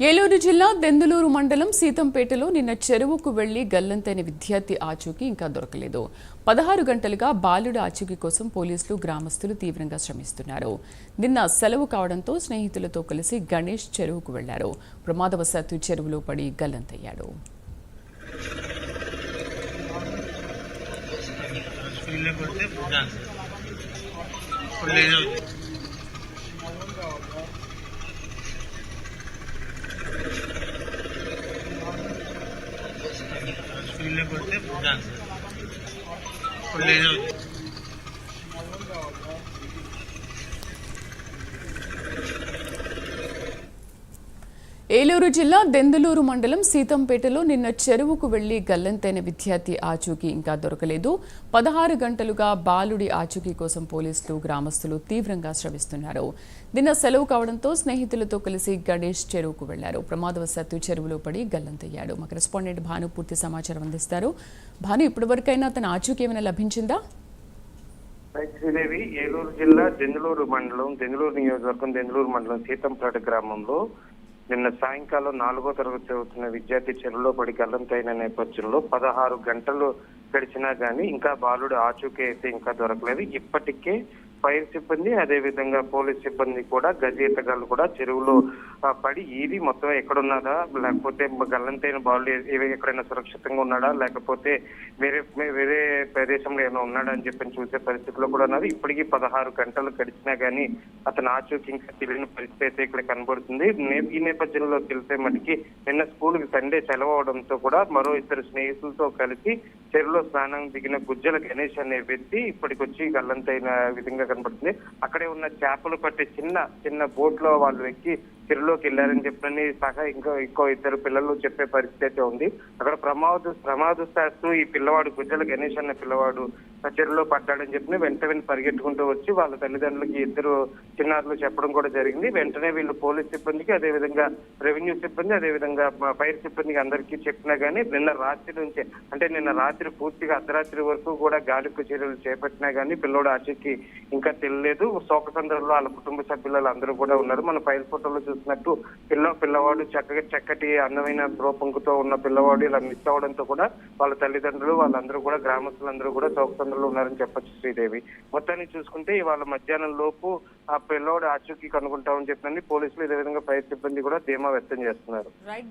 ఏలూరు జిల్లా దెందులూరు మండలం సీతంపేటలో నిన్న చెరువుకు వెళ్ళి గల్లంతైన విద్యార్థి ఆచూకీ ఇంకా దొరకలేదు. పదహారు గంటలుగా బాలుడు ఆచూకీ కోసం పోలీసులు గ్రామస్తులు తీవ్రంగా శ్రమిస్తున్నారు. నిన్న సెలవు కావడంతో స్నేహితులతో కలిసి గణేష్ చెరువుకు వెళ్ళారు. ప్రమాదవశాత్తు చెరువులో పడి గల్లంతయ్యాడు. ఇప్పుడు করতে যান ఏలూరు జిల్లా దెందులూరు మండలం సీతంపేటలో నిన్న చెరువుకు వెళ్ళి గల్లంతైన విద్యార్థి ఆచూకీ ఇంకా దొరకలేదు. పదహారు గంటలుగా బాలుడి ఆచూకీ కోసం పోలీసులు గ్రామస్తులు తీవ్రంగా శ్రమిస్తున్నారు. నిన్న సెలవు కావడంతో స్నేహితులతో కలిసి గణేష్ చెరువుకు వెళ్ళారు. ప్రమాదవశాత్తు చెరువులో పడి గల్లంతయ్యాడు. మా కరెస్పాండెంట్ భాను పూర్తి సమాచారం అందిస్తారు. భాను ఇప్పటివరకైనా తన ఆచూకీ ఏమైనా లభించిందా? శ్రీదేవి ఏలూరు జిల్లా దెందులూరు మండలం దెందులూరు నియోజకవర్గం దెందులూరు మండలం సీతంపేట గ్రామంలో నిన్న సాయంకాలం నాలుగో తరగతి చదువుతున్న విద్యార్థి చెరువులో పడి గల్లంతైన నేపథ్యంలో పదహారు గంటలు గడిచినా గానీ ఇంకా బాలుడు ఆచూకీ అయితే ఇంకా దొరకలేదు. ఇప్పటికే ఫైర్ సిబ్బంది అదే విధంగా పోలీస్ సిబ్బంది కూడా గజేతగాళ్ళు కూడా చెరువులో పడి ఈది మొత్తం ఎక్కడున్నదా లేకపోతే గల్లంతైన బాలు ఎక్కడైనా సురక్షితంగా ఉన్నాడా? లేకపోతే వేరే వేరే ప్రదేశంలో ఏమైనా ఉన్నాడా అని చెప్పి చూసే పరిస్థితిలో కూడా ఉన్నారు. ఇప్పటికీ పదహారు గంటలు గడిచినా గానీ అతను ఆచూకీ ఇంకా తెలియని పరిస్థితి అయితే ఇక్కడ కనబడుతుంది. ఈ నేపథ్యంలో తెలిసే మటుకి నిన్న స్కూల్కి సండే సెలవు అవడంతో కూడా మరో ఇద్దరు స్నేహితులతో కలిసి చెరువులో స్నానం దిగిన గుజ్జల గణేష్ అనే వ్యక్తి ఇప్పటికొచ్చి గల్లంతైన విధంగా కనబడుతుంది అక్కడే ఉన్న చేపలు పట్టే చిన్న చిన్న బోట్లో వాళ్ళు ఎక్కి చెరువులోకి వెళ్ళారని చెప్పని సహా ఇంకా ఇంకో ఇద్దరు పిల్లలు చెప్పే పరిస్థితి అయితే ఉంది. అక్కడ ప్రమాద ప్రమాదశాత్తు ఈ పిల్లవాడు గుజ్జల గణేష్ అనే పిల్లవాడు ఆ చెరువులో పడ్డాడని చెప్పి వెంట వెంట పరిగెట్టుకుంటూ వచ్చి వాళ్ళ తల్లిదండ్రులకి ఇద్దరు చిన్నారులు చెప్పడం కూడా జరిగింది. వెంటనే వీళ్ళు పోలీస్ సిబ్బందికి అదే విధంగా రెవెన్యూ సిబ్బంది అదే విధంగా ఫైర్ సిబ్బందికి అందరికీ చెప్పినా గానీ నిన్న రాత్రి నుంచే అంటే నిన్న రాత్రి పూర్తిగా అర్ధరాత్రి వరకు కూడా గాలింపు చర్యలు చేపట్టినా గానీ పిల్లోడు ఆచూకీ ఇంకా తెలియలేదు. శోక సందర్భంలో వాళ్ళ కుటుంబ సభ్యులు అందరూ కూడా ఉన్నారు. మన ఫైర్ ఫోటోలో చూసినట్టు పిల్ల పిల్లవాడు చక్కగా చక్కటి అందమైన రూపంకుతో ఉన్న పిల్లవాడు ఇలా మిస్ అవడంతో కూడా వాళ్ళ తల్లిదండ్రులు వాళ్ళందరూ కూడా గ్రామస్తులందరూ కూడా శోక ఉన్నారని చెప్పొచ్చు శ్రీదేవి. మొత్తాన్ని చూసుకుంటే ఇవాళ మధ్యాహ్నం లోపు ఆ పిల్లవాడు ఆచూకీ కనుక్కుంటామని చెప్పినని పోలీసులు ఇదే విధంగా ఫైర్ సిబ్బంది కూడా ధీమా వ్యక్తం చేస్తున్నారు.